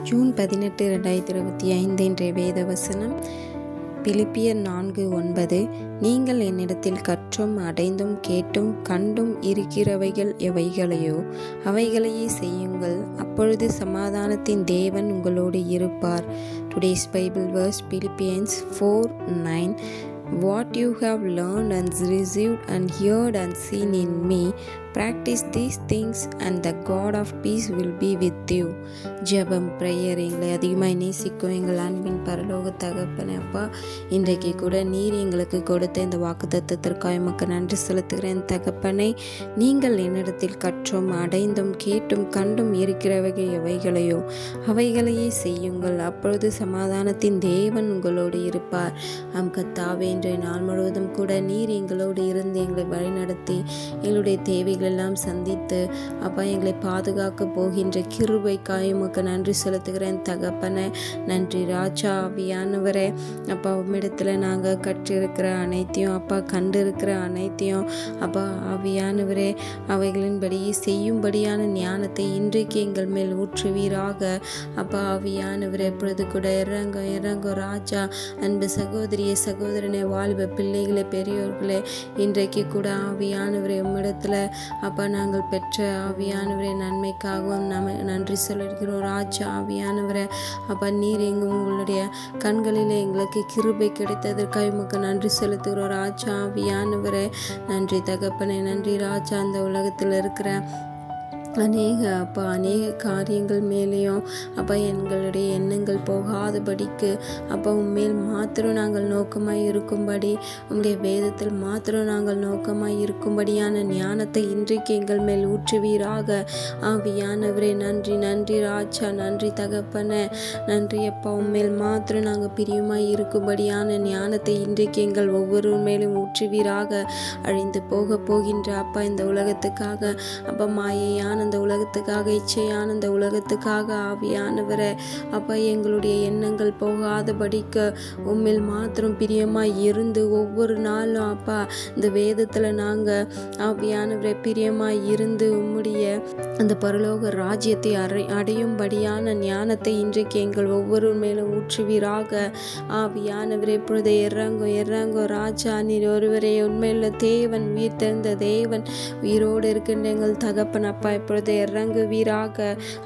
June பதினெட்டு ரெண்டாயிரத்தி இருபத்தி ஐந்து இன்றைய வேத வசனம் பிலிப்பியர் நான்கு ஒன்பது. நீங்கள் என்னிடத்தில் கற்றும் அடைந்தும் கேட்டும் கண்டும் இருக்கிறவைகள் எவைகளையோ அவைகளையே செய்யுங்கள். அப்பொழுது சமாதானத்தின் தேவன் உங்களோடு இருப்பார். Today's Bible verse Philippians four nine what you have learn and received and heard and seen in me practice these things and the God of peace will be with you ஜெபம் ப்ரேயர் எங்களை அதிகமாக நேசிக்கும் எங்கள் அன்பின் பரலோக தகப்பனே அப்பா. இன்றைக்கு கூட நீர் எங்களுக்கு கொடுத்த இந்த வாக்கு தத்துவத்திற்காக எமக்கு நன்றி செலுத்துகிறேன். தகப்பனை நீங்கள் என்னிடத்தில் கற்றும் அடைந்தும் கேட்டும் கண்டும் இருக்கிறவைகள் எவைகளையோ அவைகளையே செய்யுங்கள். அப்பொழுது சமாதானத்தின் தேவன் உங்களோடு இருப்பார். அம் கத்தாவே இன்றைய நாள் முழுவதும் கூட நீர் எங்களோடு இருந்து எங்களை வழிநடத்தி எங்களுடைய தேவைகள் எல்லாம் சந்தித்து அப்பா எங்களை பாதுகாக்க போகின்ற கிருபை காயமுக்கு நன்றி செலுத்துகிறேன். தகப்பனை நன்றி ராஜா ஆவியானவரே. அப்பா உம்மிடத்தில் நாங்கள் கற்றிருக்கிற அனைத்தையும் அப்பா கண்டிருக்கிற அனைத்தையும் அப்பா ஆவியானவரே அவைகளின்படி செய்யும்படியான ஞானத்தை இன்றைக்கு எங்கள் மேல் ஊற்றுவீராக. அப்பா ஆவியானவரே எப்பொழுது கூட இறங்க இறங்க ராஜா அன்பு சகோதரியே சகோதரனே வாலிப பிள்ளைகளே பெரியோர்களே இன்றைக்கு கூட ஆவியானவரே உம்மிடத்தில் அப்பா நாங்கள் பெற்ற ஆவியானவரே நன்மைக்காகவும் நம நன்றி சொல்லியிருக்கிறோம் ராஜா ஆவியானவரே அப்பா நீர் எங்கும் உங்களுடைய கண்களில் எங்களுக்கு கிருபை கிடைத்ததற்காக உமக்கு நன்றி செலுத்துகிறோம். ராஜா ஆவியானவரே நன்றி தகப்பனை நன்றி ராஜா. அந்த உலகத்தில் இருக்கிற அநேக அப்பா அநேக காரியங்கள் மேலேயும் அப்பா எங்களுடைய எண்ணங்கள் போகாதபடிக்கு அப்பா உண்மையில் மாத்திரம் நாங்கள் நோக்கமாக இருக்கும்படி உங்களுடைய வேதத்தில் மாத்திரம் நாங்கள் நோக்கமாக இருக்கும்படியான ஞானத்தை இன்றைக்கு எங்கள் மேல் ஊற்றுவீராக. ஆவியானவரே நன்றி நன்றி ராஜா நன்றி தகப்பன. நன்றி அப்பா உண்மையில் மாத்திரம் நாங்கள் பிரியமாக இருக்கும்படியான ஞானத்தை இன்றைக்கு எங்கள் ஒவ்வொரு மேலும் ஊற்றுவீராக. அழிந்து போக போகின்ற அப்பா இந்த உலகத்துக்காக அப்பா மாயையான இந்த உலகத்துக்காக இச்சையான இந்த உலகத்துக்காக ஆவியானவரை அப்பா எங்களுடைய எண்ணங்கள் போகாதபடிக்க உண்மையில் மாத்திரம் பிரியமாக இருந்து ஒவ்வொரு நாளும் அப்பா இந்த வேதத்தில் நாங்கள் ஆவியானவரை பிரியமாக இருந்து உம்முடைய அந்த பரலோக ராஜ்யத்தை அறை அடையும்படியான ஞானத்தை இன்றைக்கு எங்கள் ஒவ்வொரு மேலும் ஊற்றுவீராக. ஆவியானவரே பொழுது இறங்கோ இறங்கோ ராஜா நீர் ஒருவரே உண்மையில் தேவன் உயிர் தெரிந்த தேவன் உயிரோடு இருக்கின்ற எங்கள் தகப்பன் அப்பா இப்பொழுது இறங்குவீராக.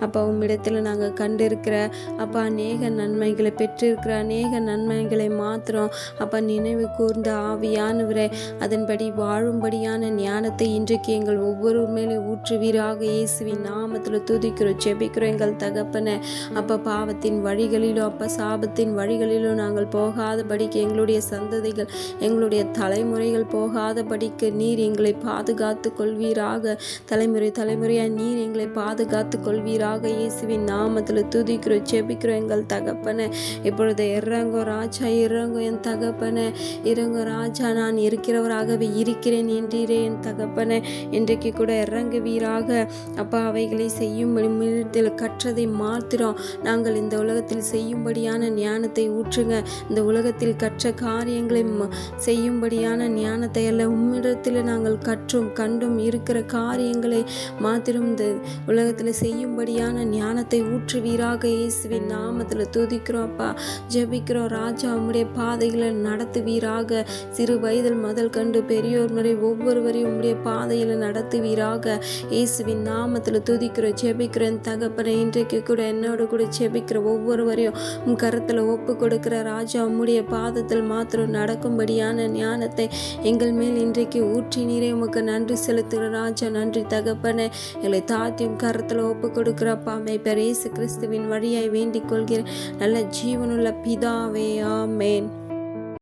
அப்போ உம்மிடத்தில் நாங்கள் கண்டிருக்கிற அப்பா அநேக நன்மைகளை பெற்றிருக்கிற அநேக நன்மைகளை மாத்திரம் அப்போ நினைவு கூர்ந்த ஆவியானவரே அதன்படி வாழும்படியான ஞானத்தை இன்றைக்கு எங்கள் ஒவ்வொரு மேலே ஊற்றுவீராக. இயேசுவின் நாமத்தில் துதிக்கிறோம் செபிக்கிறோம் எங்கள் தகப்பனை. அப்போ பாவத்தின் வழிகளிலோ அப்போ சாபத்தின் வழிகளிலோ நாங்கள் போகாதபடிக்கு எங்களுடைய சந்ததிகள் எங்களுடைய தலைமுறைகள் போகாதபடிக்கு நீர் எங்களை பாதுகாத்து கொள்வீராக. தலைமுறை தலைமுறையாக நீர் எங்களை பாதுகாத்து கொள்வீராக. இயேசுவின் நாமத்தில் துதிக்கிறோம் செபிக்கிறோம் எங்கள் தகப்பனை. இப்பொழுது இறங்கோ ராஜா இறங்கோ என் தகப்பனை. இறங்கோ ராஜா நான் இருக்கிறவராகவே இருக்கிறேன் என்றீரே என் தகப்பனை. இன்றைக்கு கூட இறங்குவீராக. அப்பா அவைகளை செய்யும்படி மிருத்தில் கற்றதை மாத்திரம் நாங்கள் இந்த உலகத்தில் செய்யும்படியான ஞானத்தை ஊற்றுங்க. இந்த உலகத்தில் கற்ற காரியங்களை செய்யும்படியான ஞானத்தை அல்ல உம்மிடத்தில் நாங்கள் கற்றும் கண்டும் இருக்கிற காரியங்களை மாத்திரம் இந்த உலகத்தில் செய்யும்படியான ஞானத்தை ஊற்றுவீராக இயேசுவின் நாமத்தில் துதிக்கிறோம் அப்பா. ஜெபிக்கிறோம் ராஜா உம்முடைய பாதைகளை நடத்துவீராக. சிறு வயதில் முதல் கண்டு பெரியோர் முறை ஒவ்வொருவரையும் உம்முடைய பாதையில் நடத்துவீராக. இயேசுவின் நாமத்தில் துதிக்கிறோம் ஜெபிக்கிறேன் தகப்பனை இன்றைக்கு கூட என்னோட கூட ஜெபிக்கிற ஒவ்வொருவரையும் உம் கருத்தில் ஒப்பு கொடுக்கிற ராஜா உம்முடைய பாதத்தில் மாத்திரம் நடக்கும்படியான ஞானத்தை எங்கள் மேல் இன்றைக்கு ஊற்றி நீரே உமக்கு நன்றி செலுத்துகிற ராஜா. நன்றி தகப்பனை. எங்களை தாத்தியும் கரத்தில் ஒப்பு கொடுக்குறப்பா மெய்ப்பர் இயேசு கிறிஸ்துவின் வழியாய் வேண்டிக் கொள்கிற நல்ல ஜீவனுள்ள பிதாவே ஆமேன்.